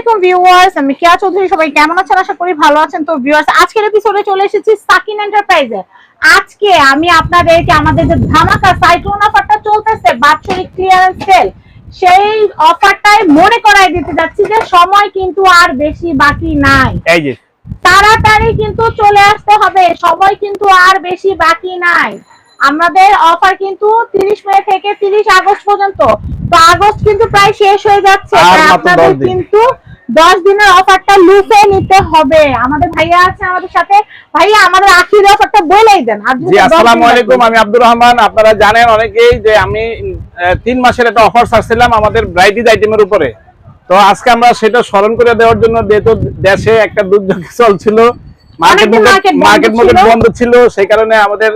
আলাইকুম ভিউয়ার্স আমি কেয়া চৌধুরী সবাই কেমন আছেন? আশা করি ভালো আছেন। তো ভিউয়ার্স আজকের এপিসোডে চলে এসেছি সাকিন এন্টারপ্রাইজে আজকে আমি আপনাদেরকে আমাদের যে ধামাকা সাইক্লোন অফারটা চলতেছে বাৎসরিক ক্লিয়ারেন্স সেল সেই অফারটাই মনে করাই দিতে যাচ্ছি যে সময় কিন্তু আর বেশি বাকি নাই। এই যে। তাড়াতাড়ি কিন্তু চলে আসতে হবে সময় কিন্তু আর বেশি বাকি নাই। আমাদের অফার কিন্তু 30 মে থেকে 30 আগস্ট পর্যন্ত। তো আগস্ট কিন্তু প্রায় শেষ হয়ে যাচ্ছে। আপনাদের কিন্তু 10 দিনের অফারটা লুফে নিতে হবে। আমাদের ভাইয়া আছে আমাদের সাথে। ভাইয়া আমাদের আখির অফারটা বলেই দেন। জি আসসালামু আলাইকুম আমি আব্দুর রহমান। আপনারা জানেন অনেকেই যে আমি তিন মাসের একটা অফার ছাড়ছিলাম আমাদের ব্রাইটিজ আইটেমের উপরে। তো আজকে আমরা সেটা স্মরণ করে দেওয়ার জন্য যেহেতু দেশে একটা দুর্যোগ চলছিল মার্কেট মার্কেট বন্ধ ছিল সেই কারণে আমাদের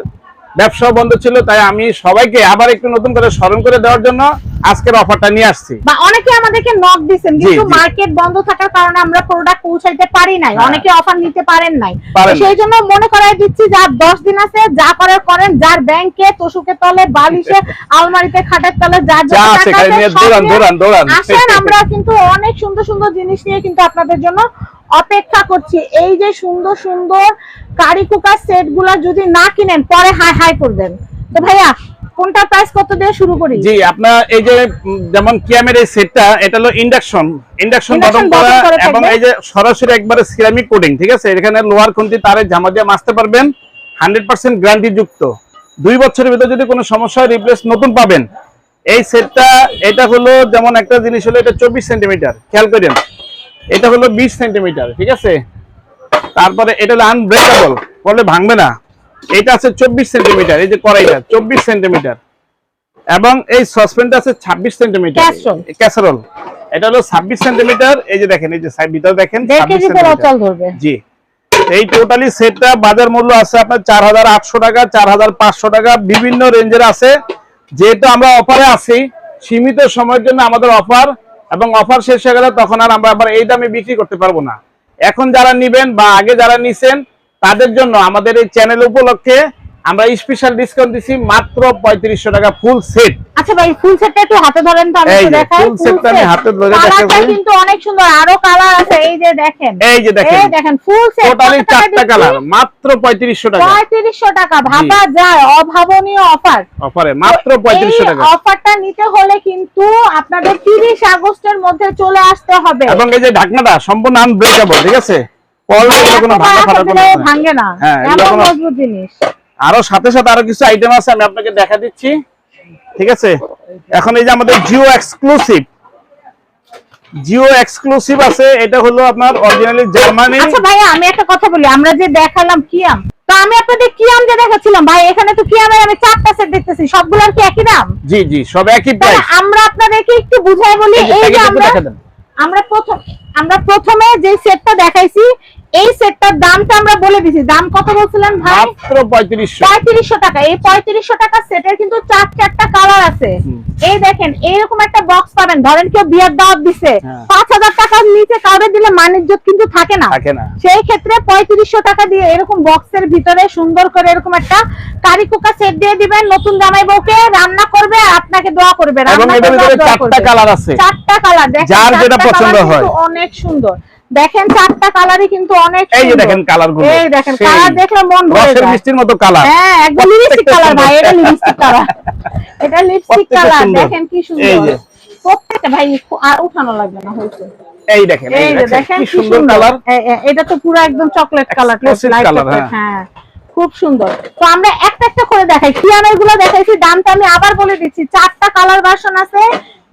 ব্যবসা বন্ধ ছিল তাই আমি সবাইকে আবার একটু নতুন করে স্মরণ করে দেওয়ার জন্য আজকের অফারটা নিয়ে আসছি। বা অনেকে আমাদেরকে নক দিচ্ছেন জি, কিন্তু মার্কেট বন্ধ থাকার কারণে আমরা প্রোডাক্ট পৌঁছাইতে পারি নাই হ্যাঁ। অনেকে অফার নিতে পারেন নাই। সেই জন্য মনে করাই দিচ্ছি যার আর দশ দিন আছে যা করার করেন যার ব্যাংকে তোষুকে তলে বালিশে আলমারিতে খাটের তলে যার যা আছে টাকা আছে নিয়ে সব দৌড়ান, দৌড়ান, দৌড়ান। আসেন। আমরা কিন্তু অনেক সুন্দর সুন্দর জিনিস নিয়ে কিন্তু আপনাদের জন্য অপেক্ষা করছি। এই যে সুন্দর সুন্দর কারি কুকার সেটগুলা যদি না কিনেন পরে হাই হাই করবেন। তো ভাইয়া কোনটা প্রাইস কত দিয়ে শুরু করি? জি আপনার এই যে যেমন কিয়ামের এই সেটটা এটা হলো ইন্ডাকশন ইন্ডাকশন বটন করা এবং এই যে সরাসরি একবারে সিরামিক কোটিং ঠিক আছে? এখানে লোহার খুন্তি তারে জামা দিয়ে মাজতে পারবেন। হান্ড্রেড পার্সেন্ট গ্যারান্টি যুক্ত। দুই বছরের ভিতরে যদি কোনো সমস্যা হয় রিপ্লেস নতুন পাবেন। এই সেটটা এটা হলো যেমন একটা জিনিস হলো এটা চব্বিশ সেন্টিমিটার খেয়াল করেন এটা হলো বিশ সেন্টিমিটার ঠিক আছে? তারপরে এটা হলো আনব্রেকেবল বলে ভাঙবে না। এটা আছে চব্বিশ সেন্টিমিটার এই যে কড়াইটা চব্বিশ সেন্টিমিটার। এবং এই সসপেনটা আছে ছাব্বিশ সেন্টিমিটার। ক্যাসারোল। এটা হলো ছাব্বিশ সেন্টিমিটার এই যে দেখেন এই যে ভিতরে দেখেন দেড় 26 কেজি করে সেন্টিমিটার। অচল ধরবে। জি। এই টোটালি সেটটা বাজার মূল্য আছে আপনার চার হাজার আটশো টাকা চার হাজার পাঁচশো টাকা বিভিন্ন রেঞ্জের আছে। যেহেতু আমরা অফারে আছি সীমিত সময়ের জন্য আমাদের অফার এবং অফার শেষ হয়ে গেলে তখন আর আমরা আবার এই দামে বিক্রি করতে পারব না। এখন যারা নিবেন বা আগে যারা নিছেন, তাদের জন্য আমাদের এই চ্যানেল উপলক্ষে আমরা স্পেশাল ডিসকাউন্ট দিচ্ছি মাত্র পঁয়ত্রিশশো টাকা ফুল সেট আচ্ছা ভাই ফুল সেটটা একটু হাতে ধরেন তো আমি দেখাই set আমি হাতে ধরে। কিন্তু অনেক সুন্দর আরও কালার আছে এই যে দেখেন। এই যে দেখেন। এই দেখেন ফুল সেট টোটালি চারটা কালার মাত্র পঁয়ত্রিশশো টাকা। পঁয়ত্রিশশো টাকা ভাবা যায় অভাবনীয় অফার অফারে মাত্র পঁয়ত্রিশশো টাকা। অফারটা নিতে হলে কিন্তু আপনাদের তিরিশ আগস্টের মধ্যে চলে আসতে হবে। এবং এই যে ঢাকনাটা সম্পূর্ণ আনব্রেকেবল ঠিক আছে? পড়লে কোনো ভাঙা ফাটা কোনো। ভাঙে না। হ্যাঁ, কোনো- মজবুত জিনিস। আরও সাথে সাথে আরও কিছু আইটেম আছে আমি আপনাকে দেখা দিচ্ছি। ঠিক আছে? এখন এই যে আমাদের জিও এক্সক্লুসিভ জিও এক্সক্লুসিভ আছে এটা হলো আপনার অরিজিনালি জার্মানি আচ্ছা ভাইয়া আমি একটা কথা বলি আমরা যে দেখালাম কিয়াম তো আমি আপনাদের কি আম যে দেখাচ্ছিলাম? ভাই এখানে তো কি কিয়ামের আমি চারটা সেট দেখতেছি সবগুলোর কি একই দাম? জি জি সব একই প্রাইস আমরা আপনাদেরকে একটু বুঝাই বলি এই যে আমরা আমরা প্রথম আমরা প্রথমে যে সেটটা দেখাইছি এই সেটটার দামটা আমরা বলে দিছি। দাম কত বলছিলেন ভাই? মাত্র পঁয়ত্রিশশো। পঁয়ত্রিশশো টাকা। এই পঁয়ত্রিশশো টাকা সেটের কিন্তু চার চারটা কালার আছে। এই দেখেন এইরকম একটা বক্স পাবেন। ধরেন কেউ বিয়ার দাওয়াত দিছে। হ্যাঁ। পাঁচ হাজার টাকার নিচে কাউরে দিলে মানিজ্য কিন্তু থাকে না। সেই ক্ষেত্রে পঁয়ত্রিশশো টাকা দিয়ে এরকম বক্সের ভিতরে সুন্দর করে এরকম একটা কারি কুকা সেট দিয়ে দিবেন। নতুন জামাই বউকে রান্না করবে আর আপনাকে দোয়া করবে। চারটা কালার আছে। চারটা কালার দেখেন যার যেটা পছন্দ হয়। অনেক সুন্দর। দেখেন চারটা কালারই কিন্তু অনেক এই যে দেখেন কালারগুলো এই দেখেন কালার দেখলে মন ভরে যায়। মিষ্টির মতো কালার হ্যাঁ একদম লিপস্টিক কালার ভাই এটা লিপস্টিক কালার এটা লিপস্টিক কালার দেখেন কি এই সুন্দর। যে। প্রত্যেকটা ভাই আর উঠানো লাগবে না হয়েছে। এই দেখেন এই যে দেখেন কি সুন্দর কালার এটা তো পুরো একদম চকলেট কালার colour, হ্যাঁ। হ্যাঁ খুব সুন্দর। তো আমরা একটা একটা করে দেখাই। কি কিয়ামেরগুলো দেখাইছি দামটা আমি আবার বলে দিচ্ছি। চারটা কালার ভার্সন আছে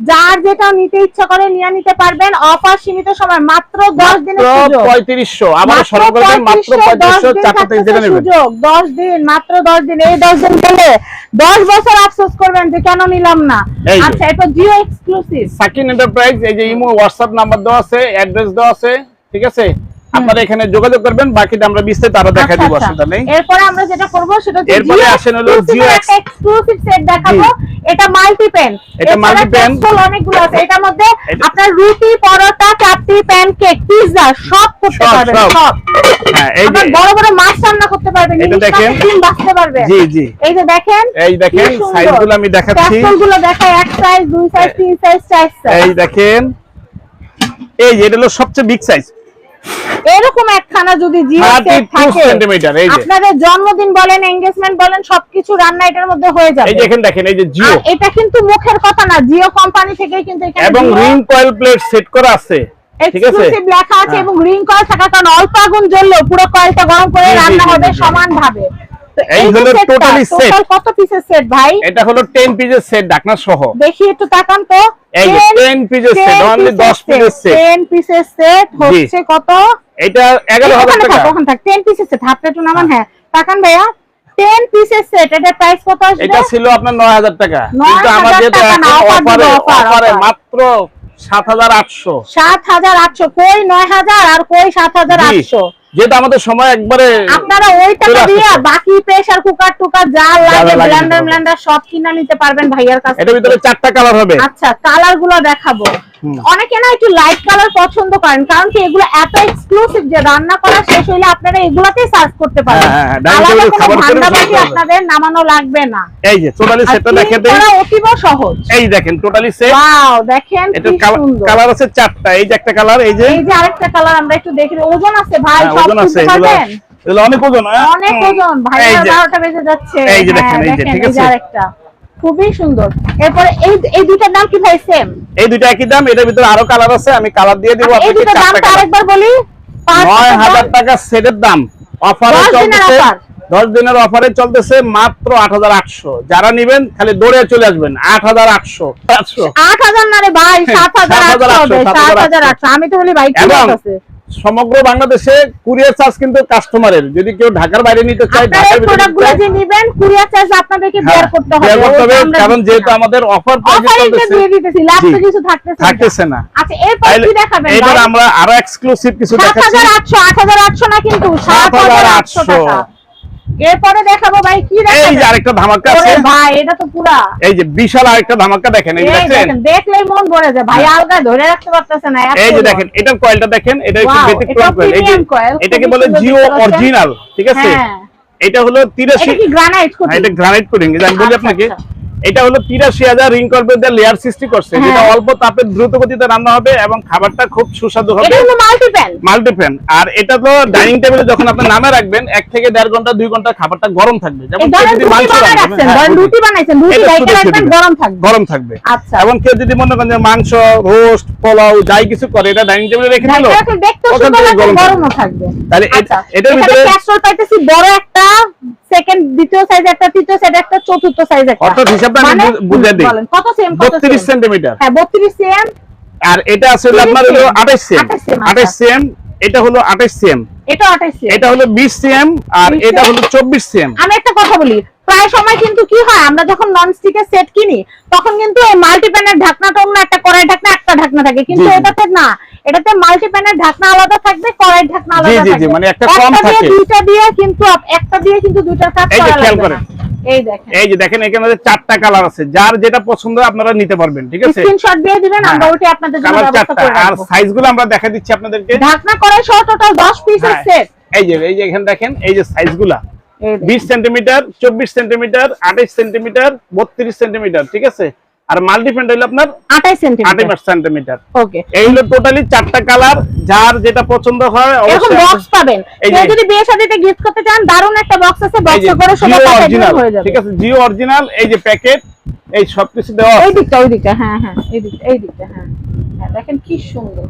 যার যেটা নিতে ইচ্ছা করে নিয়ে নিতে পারবেন। অফার সীমিত সময় মাত্র দশ দিনের সুযোগ। পঁয়ত্রিশশো। আবার মাত্র মাত্র 3500, পঁয়ত্রিশশো 10 দিন চারটা থেকে যেটা নেবেন। সুযোগ। 10 দিন মাত্র 10 দিন। এই 10 দিন গেলে 10 বছর আফসোস করবেন যে কেন নিলাম না। আচ্ছা এটা জিও এক্সক্লুসিভ। সাকিন এন্টারপ্রাইজ এই যে ইমো হোয়াটসঅ্যাপ নাম্বার দেওয়া আছে অ্যাড্রেস দেওয়া আছে ঠিক আছে? আপনারা এখানে যোগাযোগ করবেন বাকিটা আমরা বিস্তারিত আরও দেখা দিব অসুবিধা নেই আচ্ছা, এরপরে আমরা যেটা করব সেটা হচ্ছে এরপরে আসেন হলো Ex- এক্সক্লুসিভ সেট দেখাবো। এটা মাল্টি পেন এটা pen। অনেকগুলো আছে। এটার মধ্যে আপনার রুটি পরোটা চাপটি প্যানকেক পিৎজা সব করতে পারবেন সব। হ্যাঁ এই যে বড় বড় মাছ রান্না করতে পারবেন এটা দেখেন। ডিম ভাজতে পারবেন। জি জি। এই যে দেখেন এই দেখেন সাইজগুলো আমি দেখাচ্ছি। ক্যাপসুলগুলো দেখায় এক সাইজ দুই সাইজ তিন সাইজ চার সাইজ এই দেখেন। এই যে এটা হলো সবচেয়ে বিগ সাইজ এরকম একখানা যদি জিও থার্টি সেট টু থাকে সেন্টিমিটার এই যে। আপনাদের জন্মদিন বলেন এঙ্গেজমেন্ট বলেন সবকিছু রান্না এটার মধ্যে হয়ে যাবে। এই যে এখানে দেখেন এই যে জিও। এটা কিন্তু মুখের কথা না জিও কোম্পানি থেকে কিন্তু এখানে এবং রিং কয়েল প্লেট সেট করা আছে এক্সক্লুসিভ লেখা আছে হ্যাঁ। এবং রিং কয়েল থাকার কারণ অল্প আগুন জ্বললেও পুরো কয়েলটা গরম করে রান্না হবে। সমান ভাবে এই হলো set। total কত পিসের সেট ভাই? এটা হলো 10 পিসের সেট ঢাকনা সহ। দেখি একটু তাকান তো। এই 10 পিসের সেট অনলি 10 পিসের সেট 10 পিসের সেট হচ্ছে কত? এটা 11000 টাকা। থাক ওখানে থাক। 10 পিসের সেট নামান হ্যাঁ। তাকান ভাইয়া 10 পিসের সেট এটার প্রাইস কত আসবে? এটা ছিল আপনার 9000 টাকা। কিন্তু আমাদের তো অফারে অফারে। মাত্র 7800 সাত হাজার আটশো কই নয় হাজার আর কই সাত হাজার জি। আটশো? যেটা আমাদের সময় একবারে আপনারা ওই টাকা দিয়ে বাকি প্রেসার কুকার টুকার যা লাগে ব্লেন্ডার ব্লেন্ডার সব কিনা নিতে পারবেন ভাইয়ার কাছে এটার ভিতরে চারটা কালার হবে। আচ্ছা কালারগুলো দেখাবো। অনেকে না একটু লাইট কালার পছন্দ করেন কারণ কি এগুলো এত এক্সক্লুসিভ যে রান্না করা শেষ হইলে আপনারা এগুলাতেই সার্চ করতে পারবেন। হ্যাঁ, হ্যাঁ, আলাদা কোনো সার্চ আপনাদের নামানো লাগবে না। এই যে টোটালি সেটটা দেখে দেই। করা অতীব সহজ। এই দেখেন টোটালি সেট ওয়াও দেখেন এটা কি সুন্দর। কালার আছে চারটা এই যে একটা কালার এই যে এই যে আরেকটা কালার আমরা একটু দেখি ওজন আছে ভাই হ্যাঁ, সব ওজন আছে এগুলো অনেক ওজন হ্যাঁ? অনেক ওজন। ভাই এই যে। বারোটা বেজে যাচ্ছে। এই যে হ্যাঁ, দেখেন, এই যে, ঠিক আছে? আরেকটা। খুবই সুন্দর। এরপরে এই এই দুইটার দাম কি ভাই সেম এই দুইটা একই দাম এটার ভিতরে আরও কালার আছে আমি কালার দিয়ে দিব এই দুইটার দাম তো আরেকবার বলি। পাঁচ নয় হাজার টাকা টাকা সেটের দাম। অফারে দশ দিনের চলতেছে offer। দশ দিনের অফারে চলতেছে মাত্র আট হাজার আটশো। যারা নিবেন খালি দৌড়ে চলে আসবেন। আট হাজার আটশো। আটশো। আট হাজার না রে ভাই সাত হাজার আটশো হবে সাত হাজার আটশো। আমি তো বলি ভাই কি আছে? সমগ্র বাংলাদেশে কুরিয়ার চার্জ কিন্তু কাস্টমারের যদি কেউ ঢাকার বাইরে নিতে চায় ঢাকার ভিতরে যে নেবেন কুরিয়ার চার্জ আপনাদেরকে হ্যাঁ, বের করতে হবে। করতে হবে, কারণ যেহেতু আমাদের অফার এটা দিয়ে দিতেছি লাস্ট। কিছু থাকতেছে না। থাকতেছে না। আচ্ছা এরপর কি দেখাবেন এবার আমরা আরও এক্সক্লুসিভ কিছু দেখাচ্ছি। হাজার আটশো আট হাজার আটশো না কিন্তু সাত হাজার আটশো 7,800 টাকা এরপরে দেখাবো ভাই কি এই যে আরেকটা ধামাকা আছে। ভাই এটা তো পুরা। এই যে বিশাল আরেকটা ধামাকা দেখেন এই দেখেন দেখলেই মন ভরে যায়। ভাই আলগা ধরে রাখতে পারতেছে না এই যে দেখেন এটার কয়েলটা দেখেন এটা একটু ব্যতিক্রম কয়েল এই যে এটাকে বলে জিও অরিজিনাল ঠিক আছে? হ্যাঁ। এটা হলো এটা কি গ্রানাইট কোটিং এটা গ্রানাইট কোটিং আমি বলি আচ্ছা, আপনাকে। আচ্ছা। এটা হলো তিরাশি হাজার রিং করবে লেয়ার সৃষ্টি করছে। হ্যাঁ। যেটা অল্প তাপে দ্রুত গতিতে রান্না হবে এবং খাবারটা খুব সুস্বাদু হবে। মাল্টিপ্যান আর এটা তো ডাইনিং টেবিলে যখন আপনি নামে রাখবেন এক থেকে দেড় ঘণ্টা দুই ঘণ্টা খাবারটা গরম থাকবে। যেমন গরম থাকবে। আচ্ছা। এবং কেউ যদি মনে করেন মাংস রোস্ট পোলাও যাই কিছু করে এটা ডাইনিং টেবিলে রেখে দিল তাহলে আচ্ছা। এটার ভিতরে- বড় একটা সেকেন্ড দ্বিতীয় সাইজ একটা তৃতীয় সাইজ একটা চতুর্থ সাইজ একটা। অর্থাৎ হিসাবটা আমি মানে বুঝিয়ে দিই। কত সেম কত বত্রিশ সেম হ্যাঁ 32 সেম আর এটা আছে আপনার হলো 28 সেম 28 সেম, 28। সেম এটা হলো 28 সেম এটা 28 সেম এটা হলো 20 সেম আর এটা হলো 24 সেম আমি একটা কথা বলি প্রায় সময় কিন্তু কি হয় আমরা যখন নন স্টিকের সেট কিনি তখন কিন্তু এই মাল্টিপ্যানের ঢাকনাটা অন্য একটা কড়াই ঢাকনা একটা ঢাকনা থাকে। কিন্তু। এটাতে না এটাতে মাল্টিপ্যানের ঢাকনা আলাদা থাকবে কড়াই ঢাকনা আলাদা জি, জি, থাকবে। মানে একটা কম থাকে। দুইটা দিয়ে কিন্তু একটা দিয়ে কিন্তু দুইটার কাজ করা লাগবে এই দেখেন। এই যে দেখেন এখানে চারটা কালার আছে যার যেটা পছন্দ আপনারা নিতে পারবেন ঠিক আছে? স্ক্রিনশট দিয়ে দিবেন আমরা হ্যাঁ। ওইটা আপনাদের জন্য ব্যবস্থা করে আর সাইজগুলো আমরা দেখা দিচ্ছি আপনাদেরকে। ঢাকনা কড়াই সহ টোটাল 10 পিসের হ্যাঁ। সেট এই যে এই যে এখানে দেখেন এই যে সাইজগুলা এই দেখেন। বিশ সেন্টিমিটার চব্বিশ সেন্টিমিটার আঠাইশ সেন্টিমিটার বত্রিশ সেন্টিমিটার ঠিক আছে? আর মাল্টিফ্যান্ড হলো আপনার 28 সেন্টিমিটার আঠাইশ সেন্টিমিটার ওকে এই হলো টোটালি চারটা কালার যার যেটা পছন্দ হয় এরকম বক্স পাবেন। কেউ যদি বিয়ে শাদিতে গিফট করতে চান দারুণ একটা বক্স আছে বক্সে করে সোজা জিও পাঠায় দিলে অরিজিনাল হয়ে যাবে। ঠিক আছে জিও অরিজিনাল এই যে প্যাকেট এই সবকিছু দেওয়া দিকটা ওই দিকটা হ্যাঁ হ্যাঁ এই দিকটা এই দিকটা হ্যাঁ দেখেন কি সুন্দর।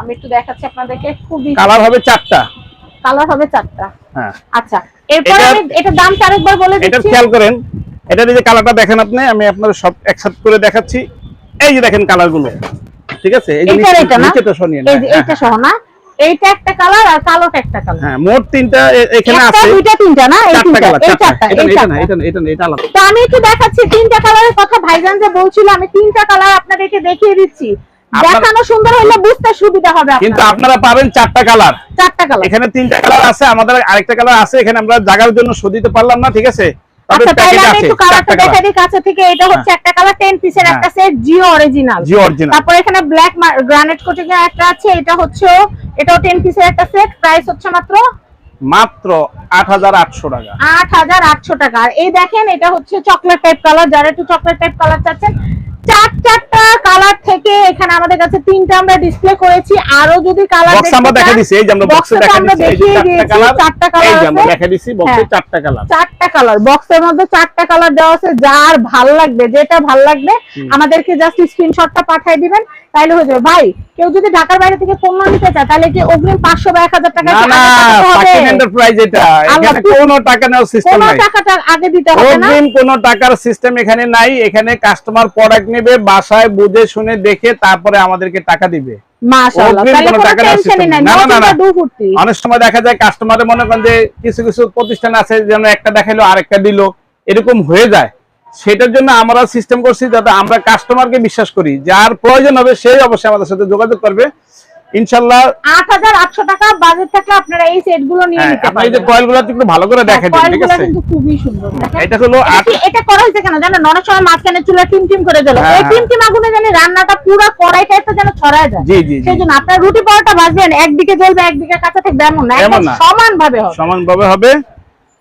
আমি একটু দেখাচ্ছি আপনাদেরকে খুবই কালার হবে চারটা। কালার হবে চারটা। হ্যাঁ। আচ্ছা এরপর আমি আরেকবার বলে এটা খেয়াল করেন এটা যে কালারটা দেখেন আপনি আমি আপনার সব একসাথে করে দেখাচ্ছি। এই যে দেখেন কালারগুলো ঠিক আছে? এই যে নিচেটা এইটা সহ না? এইটা একটা কালার আর কালোটা একটা কালার। হ্যাঁ মোট তিনটা এখানে আছে। দুইটা তিনটা না? এই তিনটা এই চারটা। এটা না, এটা এটা এটা আলাদা। তো আমি একটু দেখাচ্ছি তিনটা কালারের কথা। ভাইজান যে বলছিল আমি তিনটা কালার আপনাদেরকে দেখিয়ে দিচ্ছি। আপনার- দেখানো সুন্দর হলে বুঝতে সুবিধা হবে কিন্তু আপনারা পাবেন চারটা কালার। চারটা কালার। এখানে তিনটা কালার আছে আমাদের আরেকটা কালার আছে এখানে আমরা জাগার জন্য শো দিতে পারলাম না ঠিক আছে? আচ্ছা তাহলে আমি একটু কালারটা চারটা দেখা কালার দিই কাছে থেকে এটা হচ্ছে একটা কালার 10 পিসের হ্যাঁ। একটা set Geo original Geo original তারপর এখানে ব্ল্যাক গ্রানাইট কোটিং এর একটা আছে এটা হচ্ছে এটাও 10 পিসের একটা সেট প্রাইস হচ্ছে মাত্র? মাত্র আট হাজার আটশো টাকা। আট হাজার আটশো টাকা। আর এই দেখেন এটা হচ্ছে চকলেট টাইপ কালার যারা একটু চকলেট টাইপ কালার চাচ্ছেন চার চারটা কালার থেকে এখানে আমাদের কাছে তিনটা আমরা ডিসপ্লে করেছি। আরও যদি কালার বক্স আমরা দেখা দিছি এই যে আমরা বক্সে দেখা দিছি চারটা কালার এই যে আমরা দেখা দিছি বক্সে হ্যাঁ। চারটা কালার চারটা কালার বক্সের মধ্যে চারটা কালার দেওয়া আছে যার ভালো লাগবে যেটা ভালো লাগবে আমাদেরকে জাস্ট স্ক্রিনশটটা পাঠিয়ে দিবেন তাইলে হয়ে যাবে। ভাই কেউ যদি ঢাকার বাইরে থেকে পণ্য নিতে চায় তাহলে কি অগ্রিম পাঁচশো বা এক হাজার টাকা না না? সাকিন এন্টারপ্রাইজ এটা। এখানে কোনো টাকা নেওয়ার সিস্টেম নাই। কোনো টাকাটা আগে দিতে হবে না। অগ্রিম কোনো টাকার সিস্টেম এখানে নাই। এখানে কাস্টমার প্রোডাক্ট নেবে বাসায় বুঝে শুনে দেখে তারপরে আমাদেরকে টাকা দিবে। অনেক সময় দেখা যায় কাস্টমারের মনে করেন যে কিছু কিছু প্রতিষ্ঠান আছে যেন একটা দেখাইলো আরেকটা দিল এরকম হয়ে যায়। সেটার জন্য আমরা সিস্টেম করছি যাতে আমরা কাস্টমারকে বিশ্বাস করি। যার প্রয়োজন হবে সেই অবশ্যই আমাদের সাথে যোগাযোগ করবে। টাকা বাজেট থাকলে আপনারা এই নিয়ে হ্যাঁ, নিতে আপনি এই যে পারবেন। একটু ভালো করে দেখেন হ্যাঁ, ঠিক আছে? কিন্তু খুবই সুন্দর। এটা হলো এটা আট কি- করা হয়েছে কেন? জানেন অনেক সময় মাঝখানে চুলা টিম টিম করে দিল। হ্যাঁ, এই। টিম টিম আগুনে জানি রান্নাটা পুরো যেন ছড়ায় যায়। জি জি আপনার রুটি পরোটা ভাজবেন একদিকে জ্বলবে একদিকে কাঁচা থাকবে এমন না। এমন একদম না। সমান ভাবে হবে।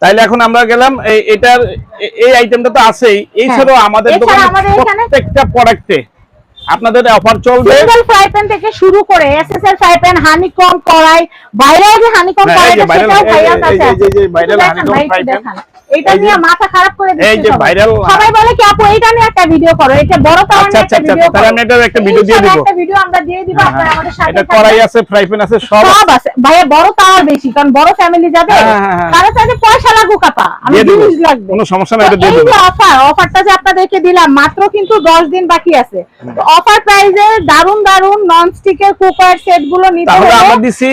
তাইলে এখন আমরা গেলাম এই এটার এই আইটেমটা তো আছেই। এছাড়াও আমাদের। দোকানে প্রত্যেকটা প্রোডাক্টে আপনাদের অফার চলবে। সিঙ্গেল ফ্রাই প্যান থেকে শুরু করে এসএসএল ফ্রাই প্যান হানিকম কড়াই বাইরে যে হানিকম কড়াই সেটাও ভাইয়া ভাইরাল এই- যে- আছে। এই যে viral হানিকম ফ্রাই honeycomb যে- নিয়ে মাথা খারাপ করে এই যে viral- সবাই বলে কি আপু এইটা নিয়ে একটা ভিডিও করো এটা বড় আচ্ছা, আচ্ছা, একটা আচ্ছা, ভিডিও করো। আমি একটা video দিয়ে দিব। একটা ভিডিও আমরা দিয়ে দিব হ্যাঁ, আপনারা হ্যাঁ। আমাদের সাথে এটা কড়াই আছে ফ্রাই প্যান আছে সব সব আছে। ভাইয়া বড় বেশি কারণ বড় ফ্যামিলি যাবে হ্যাঁ। তারা চাইছে পয়সা লাগুক আপা আমি জিনিস লাগবে। কোনো সমস্যা নাই এটা দিয়ে যে অফার অফারটা যে আপনাদেরকে দিলাম মাত্র কিন্তু দশ দিন বাকি আছে। তো অফার প্রাইজে দারুণ দারুণ নন স্টিকের কুকার সেটগুলো নিতে তাহলে আমরা দিছি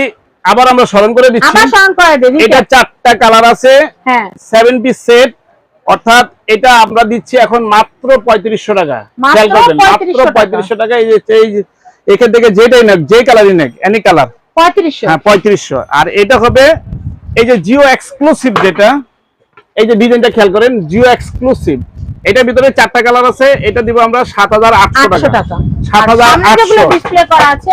আবার আমরা স্মরণ করে দিচ্ছি। আবার স্মরণ করে দেবি এটা চারটা কালার আছে। হ্যাঁ। সেভেন পিস সেট অর্থাৎ এটা আমরা দিচ্ছি এখন মাত্র পঁয়ত্রিশশো টাকা। মাত্র খেয়াল করবেন মাত্র 3500 টাকা। এই যে এই এখান থেকে যেটাই নেক যে কালারই নেক এনি কালার পঁয়ত্রিশশো। হ্যাঁ পঁয়ত্রিশশো। আর এটা হবে এই যে জিও এক্সক্লুসিভ যেটা এই যে ডিজাইনটা খেয়াল করেন জিও এক্সক্লুসিভ এটার ভিতরে চারটা কালার আছে এটা দিব আমরা সাত হাজার আটশো টাকা। সাত হাজার আটশো।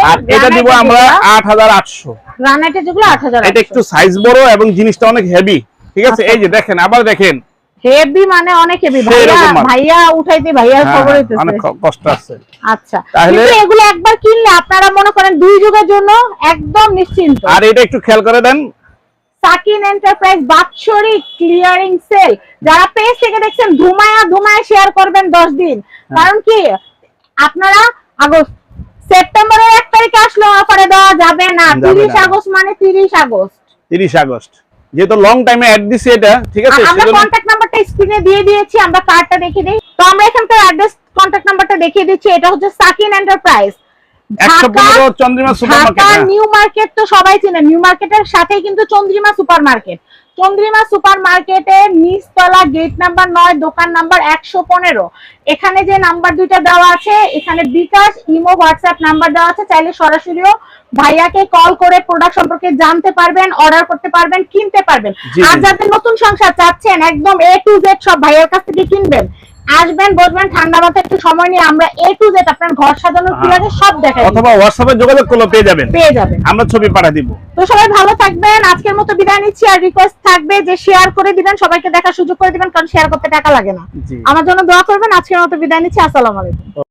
আর এটা দিব আমরা আট হাজার আটশো। গ্রানাইটের যেগুলো আট হাজার এটা একটু সাইজ বড় এবং জিনিসটা অনেক হেভি ঠিক আছে? আচ্ছা। এই যে দেখেন আবার দেখেন। হেভি মানে অনেক হেভি ভাইয়া। ভাইয়া উঠাইতে ভাইয়ার হ্যাঁ, খবর হ্যাঁ, হইতেছে অনেক কষ্ট আছে। আচ্ছা। কিন্তু এগুলো একবার কিনলে আপনারা মনে করেন দুই যুগের জন্য একদম নিশ্চিন্ত। আর এটা একটু খেয়াল করে দেন। সাকিন এন্টারপ্রাইজ বাৎসরিক ক্লিয়ারিং সেল যারা পেজ থেকে দেখছেন ধুমায়া ধুমায়া শেয়ার করবেন দশ দিন। হ্যাঁ। কারণ কি? আপনারা আগস্ট সেপ্টেম্বরের এক তারিখে আসলে অফারে দেওয়া যাবে না। যাবে তিরিশ না। আগস্ট মানে তিরিশ আগস্ট। তিরিশ আগস্ট। যেহেতু লং টাইমে অ্যাড দিছি এটা ঠিক আছে? আমরা কন্ট্যাক্ট নাম্বারটা স্ক্রিনে দিয়ে দিয়েছি আমরা কার্ডটা দেখিয়ে দিই। তো আমরা এখানকার অ্যাড্রেস কন্ট্যাক্ট নাম্বারটা দেখিয়ে দিচ্ছি এটা হচ্ছে Sakin enterprise Chandrima super market new market তো সবাই চিনে নিউ মার্কেটের সাথেই কিন্তু Chandrima super market Chandrima super মার্কেটের নিচতলা গেট নাম্বার নয় দোকান নাম্বার একশো পনেরো। এখানে যে নাম্বার দুইটা দেওয়া আছে এখানে বিকাশ ইমো হোয়াটসঅ্যাপ নাম্বার দেওয়া আছে। চাইলে সরাসরিও ভাইয়াকে কল করে প্রোডাক্ট সম্পর্কে জানতে পারবেন অর্ডার করতে পারবেন কিনতে পারবেন। আর। যাদের নতুন সংসার চাচ্ছেন একদম এ টু জেড সব ভাইয়ার কাছ থেকে কিনবেন আসবেন বসবেন ঠান্ডা মাথা একটু সময় নিয়ে আমরা এ টু জেড আপনার ঘর সাজানোর কি হ্যাঁ। লাগে সব দেখাই। অথবা হোয়াটসঅ্যাপে যোগাযোগ করলে পেয়ে যাবেন। পেয়ে যাবেন। আমরা ছবি পাঠিয়ে দিব। তো সবাই ভালো থাকবেন আজকের মতো বিদায় নিচ্ছি আর রিকোয়েস্ট থাকবে যে শেয়ার করে দিবেন সবাইকে দেখার সুযোগ করে দিবেন কারণ শেয়ার করতে টাকা লাগে না। আমার জন্য দোয়া করবেন আজকের মতো বিদায় নিচ্ছি আসসালামু আলাইকুম।